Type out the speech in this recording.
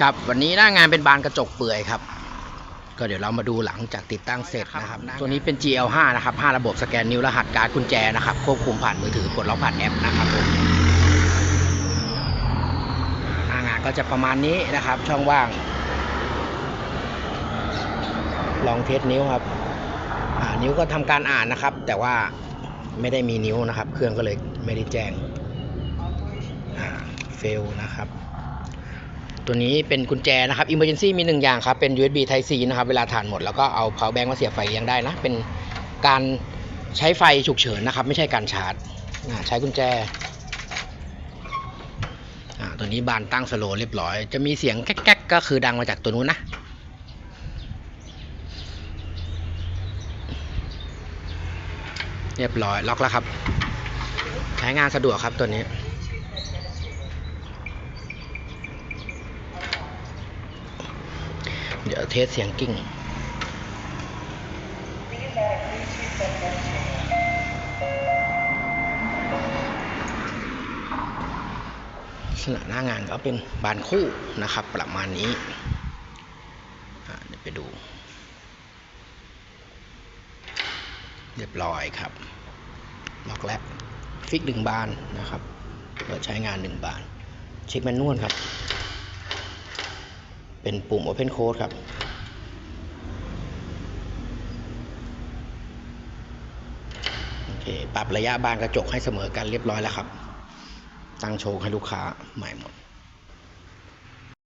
ครับวันนี้หน้างานเป็นบานกระจกเปื่อยครับ ก็เดี๋ยวเรามาดูหลังจากติดตั้งเสร็จนะครับ ตัวนี้เป็น GL5 นะครับ 5 ระบบสแกนนิ้วรหัสการดกุญแจนะครับ ควบคุมผ่านมือถือปลดล็อกผ่านแอปนะครับผมหน้างานก็จะประมาณนี้นะครับ ช่องว่าง ลองเทสนิ้วครับนิ้วก็ทำการอ่านนะครับ แต่ว่าไม่ได้มีนิ้วนะครับ เครื่องก็เลยไม่ได้แจ้งเฟลนะครับ ตัวนี้เป็นกุญแจนะครับ Emergency มีหนึ่งอย่างครับ เป็น USB Type C นะครับ เวลาถ่านหมดแล้วก็เอา power bank มาเสียบไฟยังได้นะ เป็นการใช้ไฟฉุกเฉินนะครับ ไม่ใช่การชาร์จ ใช้กุญแจอ่าตัวนี้บานตั้งสโลว์เรียบร้อย จะมีเสียงแก๊กๆ ก็คือดังมาจากตัวนู้นนะเรียบร้อยล็อกแล้วครับ ใช้งานสะดวกครับตัวนี้ เดี๋ยวเทสเสียงกิ้งลักษณะหน้างานก็เป็นบานคู่นะครับ ประมาณนี้เดี๋ยวไปดู เรียบร้อยครับ ล็อกแล้วฟิกหนึ่งบานนะครับเปิดใช้งานหนึ่งบาน เช็คแมนนวลครับ เป็นปุ่ม Open Code ครับ โอเค ปรับระยะบานกระจกให้เสมอกันเรียบร้อยแล้วครับ ตั้งโชว์ให้ลูกค้าใหม่หมด